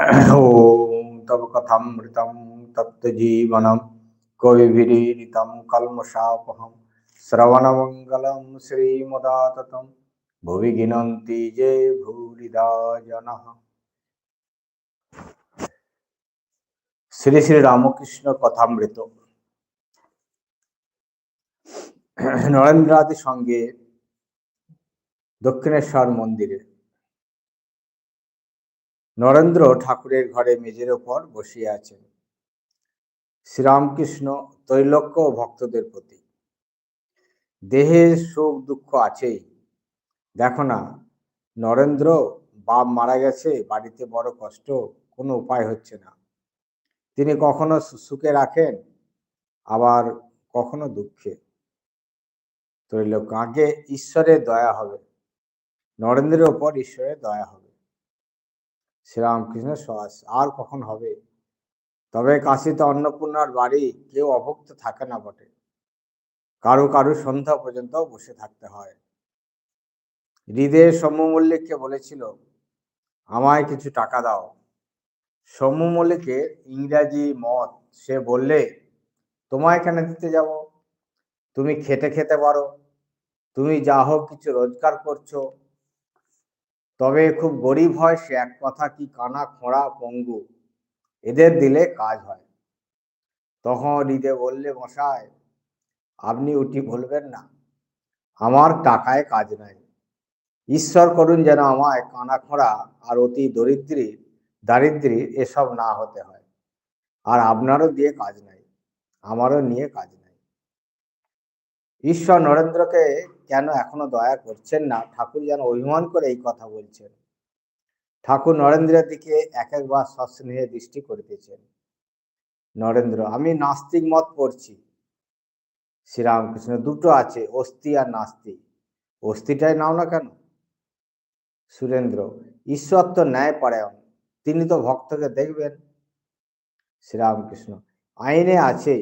ॐ तव कथामृतं तप्तजीवनं कविभिरीडितं कल्मषापहं श्रवणमङ्गलं श्रीमुदाततं भुवि गिनन्ति ये भूरिदा जनः শ্রী শ্রী রামকৃষ্ণ কথামৃত নরেন্দ্রাদি সঙ্গে দক্ষিণেশ্বর মন্দিরে নরেন্দ্র ঠাকুরের ঘরে মেজের ওপর বসিয়া আছেন। শ্রীরামকৃষ্ণ তৈলক্য ও ভক্তদের প্রতি। দেহের সুখ দুঃখ আছেই। দেখো না, নরেন্দ্র বাপ মারা গেছে, বাড়িতে বড় কষ্ট, কোনো উপায় হচ্ছে না। তিনি কখনো সুখে রাখেন, আবার কখনো দুঃখে। ত্রৈলোক্য আগে ঈশ্বরের দয়া হবে। নরেন্দ্রের ওপর ঈশ্বরের দয়া হবে। শ্রীরামকৃষ্ণ সহাস আর কখন হবে? তবে কাশিতে অন্নপূর্ণার বাড়ি কেউ অভুক্ত থাকে না বটে। কারও কারও সন্ধ্যা পর্যন্ত বসে থাকতে হয়। হৃদয়ের সৌম্য মল্লিককে বলেছিল, আমায় কিছু টাকা দাও। সৌম্য মল্লিকের ইংরাজি মত, সে বললে, তোমায় কেন দিতে যাব? তুমি খেতে খেতে পারো। তুমি যা হোক কিছু রোজগার করছ। তবে খুব গরিব হয় সে, এক কথা কি কানা খোঁড়া পঙ্গু। এদের দিলে কাজ হয়। তখন হৃদে বললে, মশাই, আপনি উঠি বলবেন না। আমার টাকায় কাজ নাই। ঈশ্বর করুন যেন আমায় কানা খোঁড়া আর অতি দরিদ্রী, দারিদ্রী এসব না হতে হয়। আর আপনারও দিয়ে কাজ নাই, আমারও নিয়ে কাজ নাই। ঈশ্বর নরেন্দ্রকে কেন এখনও দয়া করছেন না? ঠাকুর যেন অভিমান করে এই কথা বলছেন। ঠাকুর নরেন্দ্রের দিকে এক একবার সস্নেহে দৃষ্টি করিতেছেন। নরেন্দ্র, আমি নাস্তিক মত পড়ছি শ্রীরামকৃষ্ণ, দুটো আছে, অস্থি আর নাস্তি। অস্থিটাই নাও না কেন? সুরেন্দ্র, ঈশ্বর তো ন্যায় পরায়ণ, তিনি তো ভক্তকে দেখবেন। শ্রীরামকৃষ্ণ, আইনে আছে।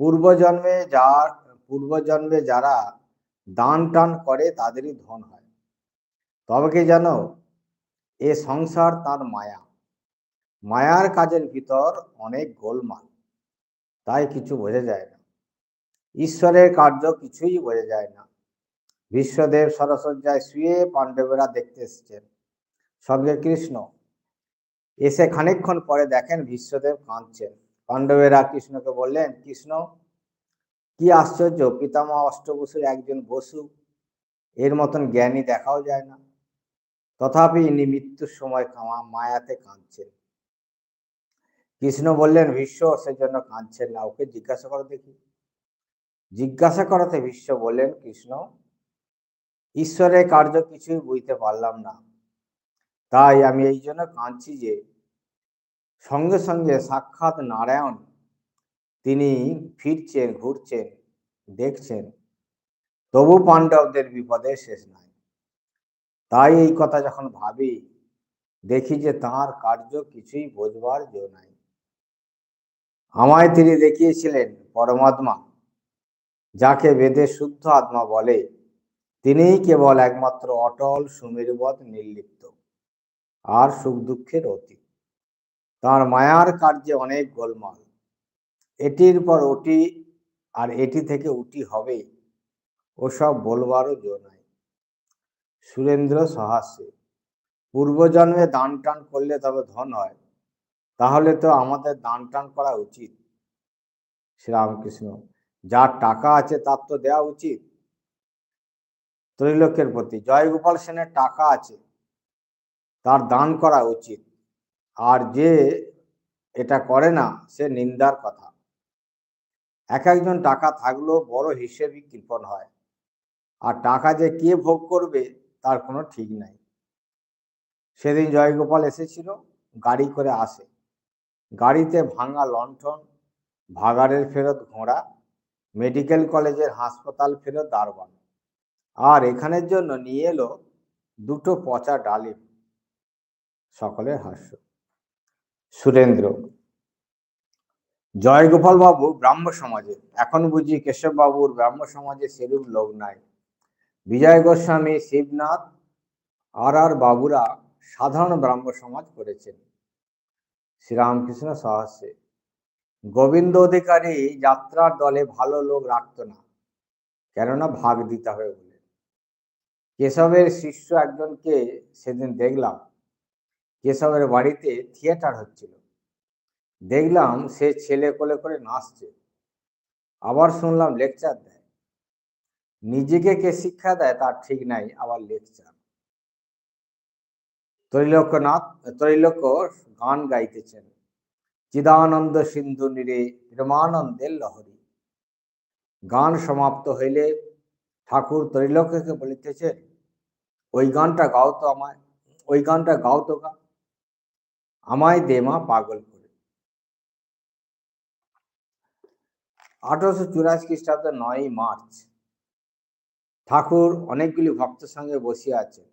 পূর্বজন্মে যার, পূর্বজন্মে যারা দান টান করে তাদেরই ধন হয়। তবে কি জানো, এ সংসার তার মায়া। মায়ার কাজের ভিতর অনেক গোলমাল, তাই কিছু বোঝা যায় না। ঈশ্বরের কার্য কিছুই বোঝা যায় না। বিশ্বদেব সরসজ্জায় শুয়ে পাণ্ডবেরা দেখতে এসেছেন। সঙ্গে কৃষ্ণ, এসে খানিকক্ষণ পরে দেখেন বিশ্বদেব কাঁদছেন। পাণ্ডবেরা কৃষ্ণকে বললেন, কৃষ্ণ কি আশ্চর্য, পিতামহ অষ্টবসুর একজন বসু, এর মতন জ্ঞানী দেখাও যায় না। তথাপি ইনি মৃত্যুর সময় খামা মায়াতে কাঁদছেন। কৃষ্ণ বললেন বিশ্ব সেজন্য কাঁদছেন না, ওকে জিজ্ঞাসা করো দেখি। জিজ্ঞাসা করাতে বিশ্ব বললেন, কৃষ্ণ, ঈশ্বরের কার্য কিছুই বুঝতে পারলাম না। তাই আমি এই জন্য কাঁদছি যে, সঙ্গে সঙ্গে সাক্ষাৎ নারায়ণ তিনি ফিরছেন, ঘুরছেন, দেখছেন। তবু পাণ্ডবদের বিপদের শেষ নাই। তাই এই কথা যখন ভাবি, দেখি যে তার কার্য কিছুই বোঝবার জো নাই। আমায় তিনি দেখিয়েছিলেন পরমাত্মা, যাকে বেদে শুদ্ধ আত্মা বলে। তিনিই কেবল একমাত্র অটল, সুমেরুবৎ, নির্লিপ্ত আর সুখ দুঃখের অতীত। তার মায়ার কার্যে অনেক গোলমাল। এটির পর ওটি আর এটি থেকে উটি হবে। ওসব বলবারও জো নাই। সুরেন্দ্র সহাস্যে, পূর্বজন্মে দান টান করলে তবে ধন হয়, তাহলে তো আমাদের দান টান করা উচিত। শ্রীরামকৃষ্ণ, যার টাকা আছে তার তো দেওয়া উচিত। ত্রৈলোক্যের প্রতি জয়গোপাল সেনের টাকা আছে, তার দান করা উচিত। আর যে এটা করে না, সে নিন্দার কথা। এক একজন টাকা থাকলেও বড় হিসেবে কৃপণ হয়। আর টাকা যে কে ভোগ করবে, তার কোনো ঠিক নাই। সেদিন জয়গোপাল এসেছিল, গাড়ি করে আসে। গাড়িতে ভাঙা লণ্ঠন, ভাগাড়ের ফেরত ঘোড়া, মেডিকেল কলেজের হাসপাতাল ফেরত দারবান আর এখানের জন্য নিয়ে এলো দুটো পচা ডালিম। সকলের হাস্য। সুরেন্দ্র জয়গোপাল বাবু ব্রাহ্ম সমাজে। এখন বুঝি কেশব বাবুর ব্রাহ্ম সমাজে সেরূপ লোক নাই। বিজয় গোস্বামী, শিবনাথ আর আর বাবুরা সাধারণ ব্রাহ্ম সমাজ করেছেন। শ্রীরামকৃষ্ণ সহস্রে। গোবিন্দ অধিকারী যাত্রার দলে ভালো লোক রাখতো না, কেননা ভাগ দিতে হবে বলে। কেশবের শিষ্য একজনকে সেদিন দেখলাম। কেশবের বাড়িতে থিয়েটার হচ্ছিল। দেখলাম সে ছেলে কোলে করে নাচছে। আবার শুনলাম লেকচার দেয়। নিজেকে কে শিক্ষা দেয় তার ঠিক নাই, আবার লেকচার ত্রৈলোক্যনাথ ত্রৈলোক্য গান গাইতেছেন। চিদানন্দ সিন্ধু নিরে প্রেমানন্দের লহরী। গান সমাপ্ত হইলে ঠাকুর ত্রৈলোক্যকে বলিতেছেন, ওই গানটা গাও তো আমায়, ওই গানটা গাও তো গা। আমায় দেমা পাগল করে। আঠারোশো চুরাশি খ্রিস্টাব্দের নয় মার্চ। ঠাকুর অনেকগুলি ভক্তের সঙ্গে বসিয়া আছেন।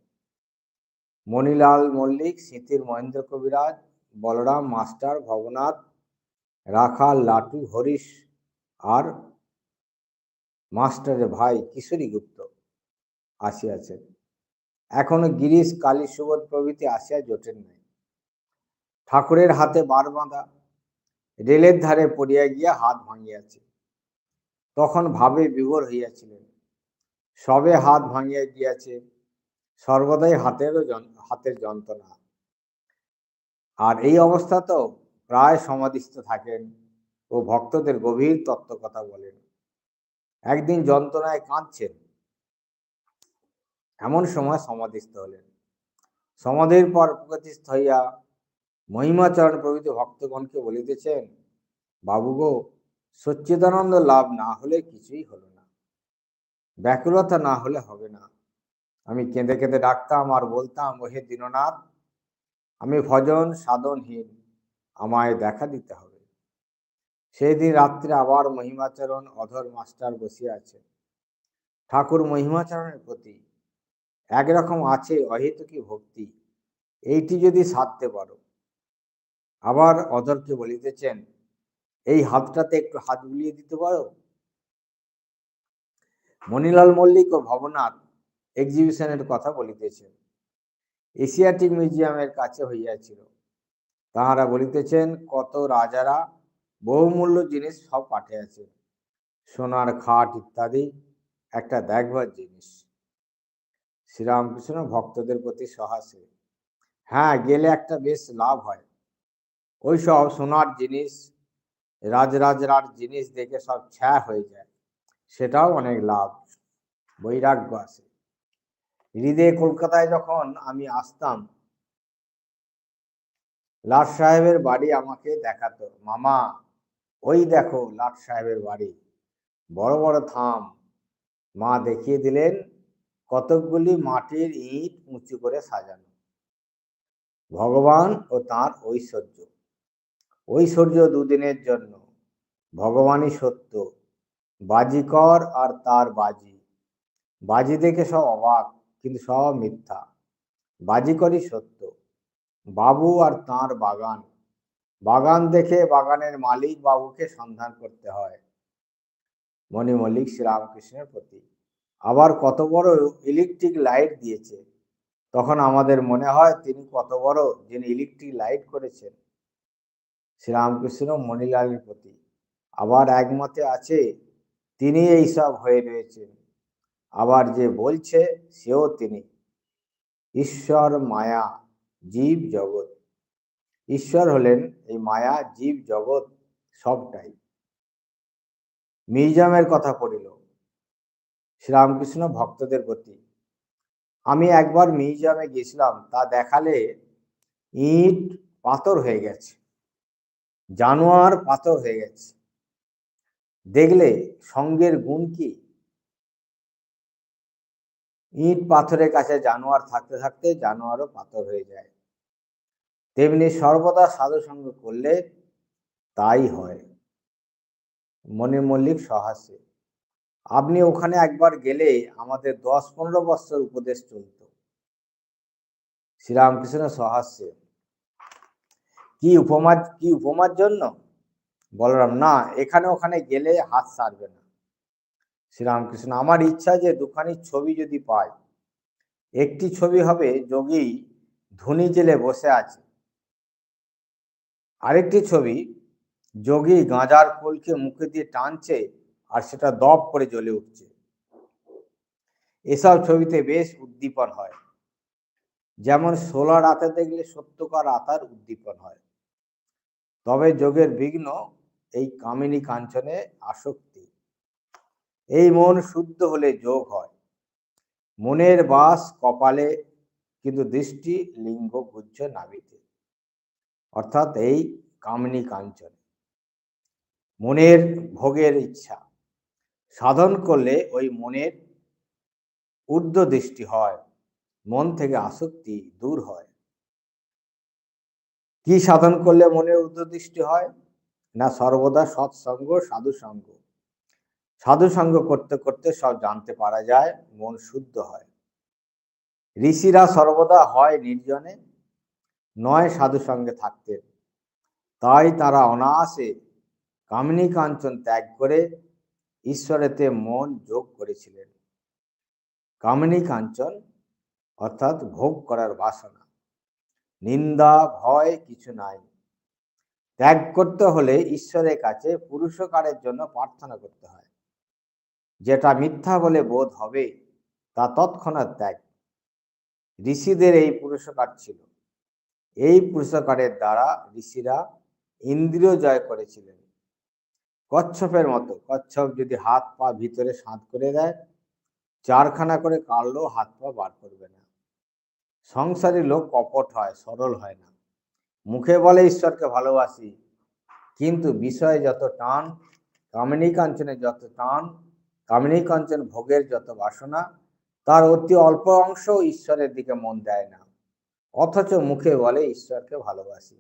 মণিলাল মল্লিক স্মৃতির মহেন্দ্র কবিরাজ, বলরাম মাস্টার ভবনাথ রাখাল লাটু, হরিশ আর মাস্টারের ভাই কিশোরী গুপ্ত আসিয়াছেন এখনও গিরিশ কালী সুবোধ প্রভৃতি আসিয়া জোটেন নাই। ঠাকুরের হাতে বার বাঁধা, রেলের ধারে পড়িয়া গিয়া হাত ভাঙিয়াছে। তখন ভাবে বিভোর হইয়াছিলেন। সবে হাত ভাঙিয়া গিয়াছে, সর্বদাই হাতেরও হাতের যন্ত্রণা। আর এই অবস্থা তো প্রায় সমাধিস্থ থাকেন ও ভক্তদের গভীর তত্ত্ব কথা বলেন। একদিন যন্ত্রণায় কাঁদছেন। এমন সময় সমাধিস্থ হলেন। সমাধির পর প্রকৃতিস্থ হইয়া মহিমাচরণ প্রভৃতি ভক্তগণকে বলিতেছেন, বাবু গো সচ্চিদানন্দ লাভ না হলে কিছুই হলো না। ব্যাকুলতা না হলে হবে না। আমি কেঁদে কেঁদে ডাকতাম আর বলতাম, ওহে দীননাথ, আমি ভজন সাধনহীন, আমায় দেখা দিতে হবে। সেই দিন রাত্রে আবার মহিমাচরণ অধর মাস্টার বসিয়া আছে। ঠাকুর মহিমাচরণের প্রতি একরকম আছে অহেতুকী ভক্তি। এইটি যদি সাধতে পারো। আবার অধরকে বলিতেছেন এই হাতটাতে একটু হাত বুলিয়ে দিতে পারো? মণিলাল মল্লিক ও ভবনাথ এক্সিবিশনের কথা বলিতেছেন। এশিয়াটিক মিউজিয়ামের কাছে হইয়াছিল। তাহারা বলিতেছেন, কত রাজারা বহুমূল্য জিনিস সব পাঠিয়েছে সোনার খাট ইত্যাদি, একটা দেখবার জিনিস। শ্রীরামকৃষ্ণ ভক্তদের প্রতি সহাসে। হ্যাঁ গেলে একটা বেশ লাভ হয়। ওই সব সোনার জিনিস রাজরাজরার জিনিস দেখে সব ছ্যা হয়ে যায়। সেটাও অনেক লাভ। বৈরাগ্য আছে। হৃদয়ে কলকাতায় যখন আমি আসতাম, লাট সাহেবের বাড়ি আমাকে দেখাতো। মামা, ওই দেখো লাট সাহেবের বাড়ি। বড় বড় থাম। মা দেখিয়ে দিলেন, কতকগুলি মাটির ইট উঁচু করে সাজানো। ভগবান ও তার ঐশ্বর্য। ঐশ্বর্য দুদিনের জন্য। ভগবানই সত্য। বাজিকর আর তার বাজি। বাজি দেখে সব অবাক, কিন্তু সব মিথ্যা। বাজিকরই সত্য। বাবু আর তার বাগান। বাগান দেখে বাগানের মালিক বাবুকে সন্ধান করতে হয়। মণি মল্লিক শ্রীরামকৃষ্ণের প্রতি। আবার কত বড় ইলেকট্রিক লাইট দিয়েছে। তখন আমাদের মনে হয় তিনি কত বড় যিনি ইলেকট্রিক লাইট করেছেন। শ্রীরামকৃষ্ণ মণিলালের প্রতি। আবার একমতে আছে, তিনি এইসব হয়ে রয়েছেন। আবার যে বলছে, সেও তিনি। ঈশ্বর, মায়া, জীব, জগৎ। ঈশ্বর হলেন এই মায়া, জীব, জগৎ সবটাই। মিউজিয়ামের কথা পড়িল। শ্রীরামকৃষ্ণ ভক্তদের প্রতি, আমি একবার মিউজিয়ামে গেছিলাম তা দেখালে ইট পাথর হয়ে গেছে। জানোয়ার পাথর হয়ে গেছে। দেখলে সঙ্গের গুণ কি? ইট পাথরের কাছে জানোয়ার থাকতে থাকতে জানোয়ারও পাথর হয়ে যায়। তেমনি সর্বদা সাধু সঙ্গ করলে তাই হয়। মনে মল্লিক সহাসে আপনি ওখানে একবার গেলে আমাদের দশ পনেরো বছর উপদেশ চলত। শ্রীরামকৃষ্ণ সহাস্যে কি উপমা কি উপমার জন্য? বলরাম, না, এখানে ওখানে গেলে হাত সারবে না। শ্রীরামকৃষ্ণ, আমার ইচ্ছা যে দুখানি ছবি যদি পাই। একটি ছবি হবে যোগী ধুনি জেলে বসে আছে। আরেকটি ছবি যোগী গাঁজার কোলকে মুখে দিয়ে টানছে আর সেটা দপ করে জ্বলে উঠছে। এসব ছবিতে বেশ উদ্দীপন হয়। যেমন সোলার আতা দেখলে সত্যকার আতার উদ্দীপন হয়। তবে যোগের বিঘ্ন এই কামিনী কাঞ্চনে আসক্তি। এই মন শুদ্ধ হলে যোগ হয়। মনের বাস কপালে, কিন্তু দৃষ্টি লিঙ্গ গুজ্জ নাবিতে অর্থাৎ এই কামিনী কাঞ্চন। মনের ভোগের ইচ্ছা। সাধন করলে ওই মনের ঊর্ধ্ব দৃষ্টি হয়। মন থেকে আসক্তি দূর হয়। কি সাধন করলে মনের ঊর্ধ্বদৃষ্টি হয়? না সর্বদা সৎসঙ্গ সাধু সঙ্গ সাধু সঙ্গ করতে করতে সব জানতে পারা যায়, মন শুদ্ধ হয়। ঋষিরা সর্বদা হয় নির্জনে, নয় সাধু সঙ্গে থাকতেন তাই তারা অনায়াসে কামিনী কাঞ্চন ত্যাগ করে ঈশ্বরেতে মন যোগ করেছিলেন। কামিনী কাঞ্চন অর্থাৎ ভোগ করার বাসনা। নিন্দা, ভয় কিছু নাই। ত্যাগ করতে হলে ঈশ্বরের কাছে পুরুষকারের জন্য প্রার্থনা করতে হয়। যেটা মিথ্যা বলে বোধ হবে, তা তৎক্ষণাৎ ত্যাগ। ঋষিদের এই পুরুষকার ছিল। এই পুরুষকারের দ্বারা ঋষিরা ইন্দ্রিয় জয় করেছিলেন। কচ্ছপের মতো, কচ্ছপ যদি হাত পা ভিতরে সাঁত করে দেয়, চারখানা করে কাটলেও হাত পা বার করবে না। সংসারী লোক কপট হয়, সরল হয় না। মুখে বলে, ঈশ্বরকে ভালোবাসি। কিন্তু বিষয়ে যত টান, কামিনী কাঞ্চনের যত টান, কামিনী কাঞ্চন ভোগের যত বাসনা, তার অতি অল্প অংশ ঈশ্বরের দিকে মন দেয় না। অথচ মুখে বলে, ঈশ্বরকে ভালোবাসি।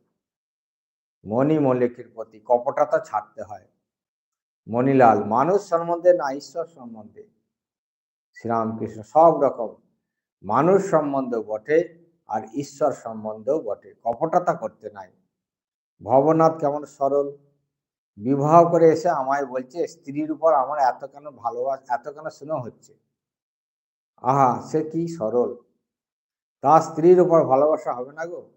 মণি মল্লিকের প্রতি কপটতা ছাড়তে হয়। মণিলাল, মানুষ সম্বন্ধে না, ঈশ্বর সম্বন্ধে? শ্রীরামকৃষ্ণ, সব রকম। মানুষ সম্বন্ধ বটে আর ঈশ্বর সম্বন্ধেও বটে। কপটতা করতে নাই। ভবনাথ কেমন সরল। বিবাহ করে এসে আমায় বলছে, স্ত্রীর উপর আমার এত কেন ভালোবাসা, এত কেন স্নেহ হচ্ছে? আহা, সে কি সরল। তার স্ত্রীর উপর ভালোবাসা হবে না গো।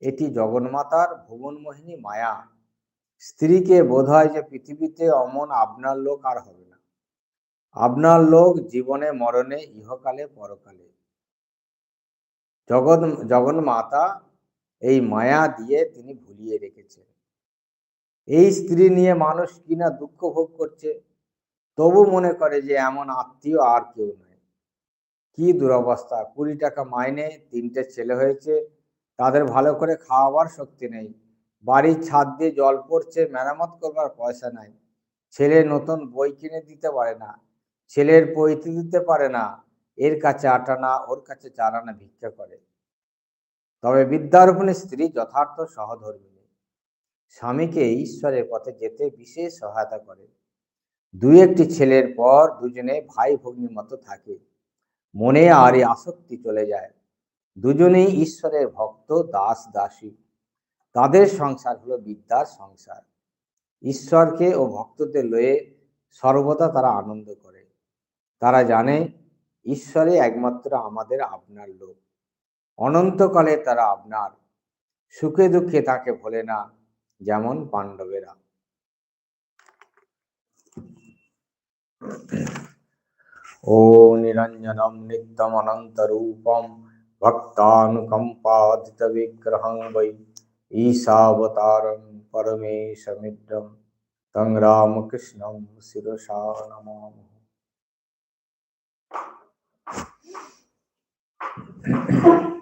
এটি জগন্মাতার ভুবনমোহিনী মায়া। স্ত্রীকে বোধ হয় যে পৃথিবীতে অমন আপনার লোক আর হবে না। আপনার লোক জীবনে মরণে, ইহকালে, পরকালে। জগৎ জগন্মাতা এই মায়া দিয়ে তিনি ভুলিয়ে রেখেছেন। এই স্ত্রী নিয়ে মানুষ কিনা দুঃখ ভোগ করছে, তবু মনে করে যে এমন আত্মীয় আর কেউ নয় কি দুরবস্থা, কুড়ি টাকা মাইনে, তিনটে ছেলে হয়েছে, তাদের ভালো করে খাওয়াবার শক্তি নেই, বাড়ির ছাদ দিয়ে জল পড়ছে, মেরামত করবার পয়সা নাই, ছেলে নতুন বই কিনে দিতে পারে না, ছেলের পৈতে দিতে পারে না এর কাছে আটানা ওর কাছে চারানা ভিক্ষা করে। তবে বিদ্যারোপণের স্ত্রী যথার্থ সহধর্মিনী স্বামীকে ঈশ্বরের পথে যেতে বিশেষ সহায়তা করে। দুই একটি ছেলের পর দুজনে ভাই ভগ্নির মতো থাকে। মনে আর এই আসক্তি চলে যায়। দুজনেই ঈশ্বরের ভক্ত, দাস, দাসী। তাদের সংসার হলো বিদ্যার সংসার। ঈশ্বরকে ও ভক্তদের লয়ে সর্বদা তারা আনন্দ করে। তারা জানে ঈশ্বরে একমাত্র আমাদের আপনার লোক। অনন্তকালে তারা আপনার সুখে দুঃখে তাকে ভোলে না, যেমন পাণ্ডবেরা। ও নিরঞ্জনম নিত্যম ভক্তানুকম্পাদিত বিগ্রহং বৈ ঈশাবতারং পরমেশমিদ্রম তং রামকৃষ্ণম শিরসা নমামহ Gracias.